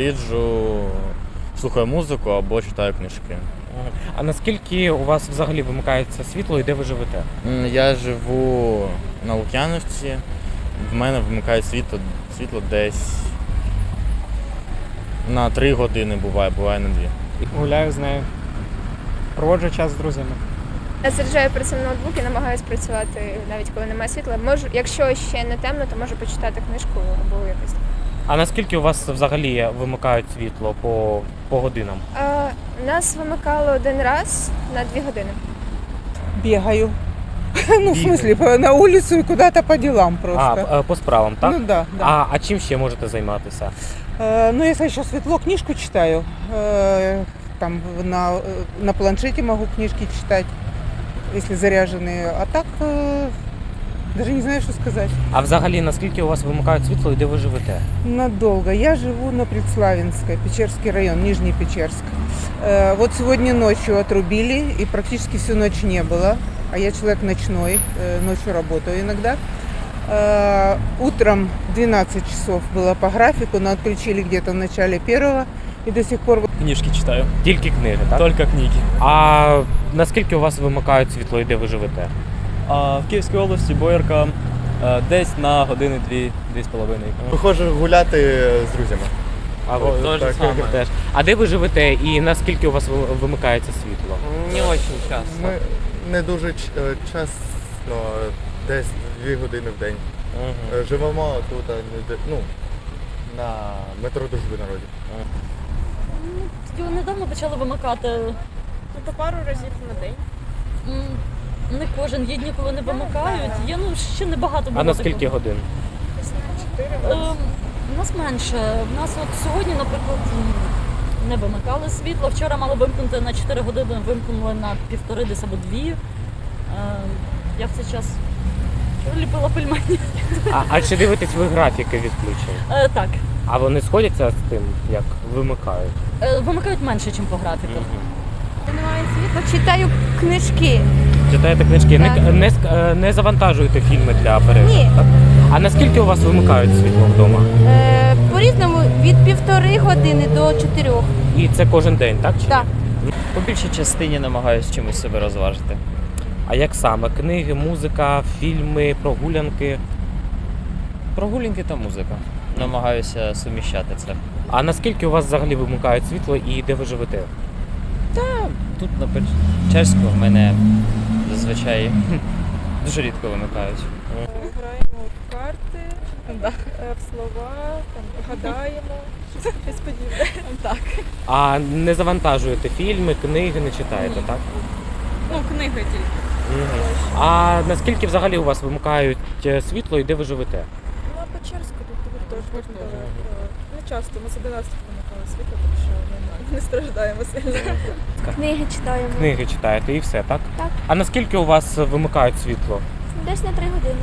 Їджу, слухаю музику або читаю книжки. А наскільки у вас взагалі вимикається світло і де ви живете? Я живу на Лук'яновці. В мене вимикає світло, світло десь на 3 години буває, буває на 2. Гуляю з нею. Проводжу час з друзями. Я заряджаю при цьому ноутбук і намагаюся працювати навіть коли немає світла. Можу, якщо ще не темно, то можу почитати книжку або якось. А наскільки у вас взагалі вимикають світло по, по годинам? А, нас вимикало один раз на дві години. Бегаю. Ну, в Бегаете. смысле, по- на улицу и куда-то по делам А, просто. е, по справам, так? Ну да, да. А, а чим ще можете займатися? Э, ну, если еще светло, книжку читаю. Э, там в- на, э, на планшете могу книжки читать, если заряженные. А так э, даже не знаю, что сказать. А взагалі наскільки у вас вимикають світло і де ви живете? Надолго. Я живу на Предславинской, Печерский район, Нижний Печерск. Э, вот сегодня ночью отрубили, и практически всю ночь не было. А я человек ночной, э, ночью работаю иногда. Э, утром 12 часов было по графику, но отключили где-то в начале первого. И до сих пор Книжки читаю. Тільки книги, так? Только книги. А наскільки у вас вимикають світло і де ви живете? А в Київській області боярка е, десь на години дві, дві з половиною. Виходжу гуляти з друзями. А ви- то саме. теж. А де ви живете і наскільки у вас вимикається світло? Не очень часто. Ми не дуже е, часто, десь дві години в день. Е, Живемо тут, а не де- ну, на метро дружби народів. Його недавно почали вимикати. Ну, по пару разів на день. Не кожен, є дні, коли не вимикають. Є ну ще небагато А на скільки такого. годин? Ем, У нас менше. У нас от сьогодні, наприклад, не вимикали світло. Вчора мали вимкнути на 4 години, вимкнули на півтори десь або дві. Ем, Я в цей час ліпила пельмені. А, а чи дивитесь ви графіки відключень? Е, Так, А вони сходяться з тим, як вимикають? Е, вимикають менше, ніж по графіках. Немає світла, читаю книжки. Читаєте книжки, не, Так. не, ск- е, не завантажуєте фільми для перегляду? Ні. Так? А наскільки у вас вимикають світло вдома? Е, по-різному від півтори години до чотирьох. І це кожен день, так? Чи Так. ні? По більшій частині намагаюся чимось себе розважити. А як саме? Книги, музика, фільми, прогулянки? Прогулянки та музика. Намагаюся суміщати це. А наскільки у вас взагалі вимикають світло і де ви живете? Тут на Печерську в мене зазвичай дуже рідко вимикають. Граємо в карти, е, в слова, там, гадаємо, щось подібне. Так. А не завантажуєте фільми, книги не читаєте, так? Ну, книги тільки. Мгм. А наскільки взагалі у вас вимикають е, світло і де ви живете? На Печерську тут, тут теж можна. Не часто, ми з 11 вимикали світло, так що ми не страждаємо сильно. Книги читаємо. Книги читаєте і все, так? Так. А наскільки у вас вимикають світло? Десь на три години.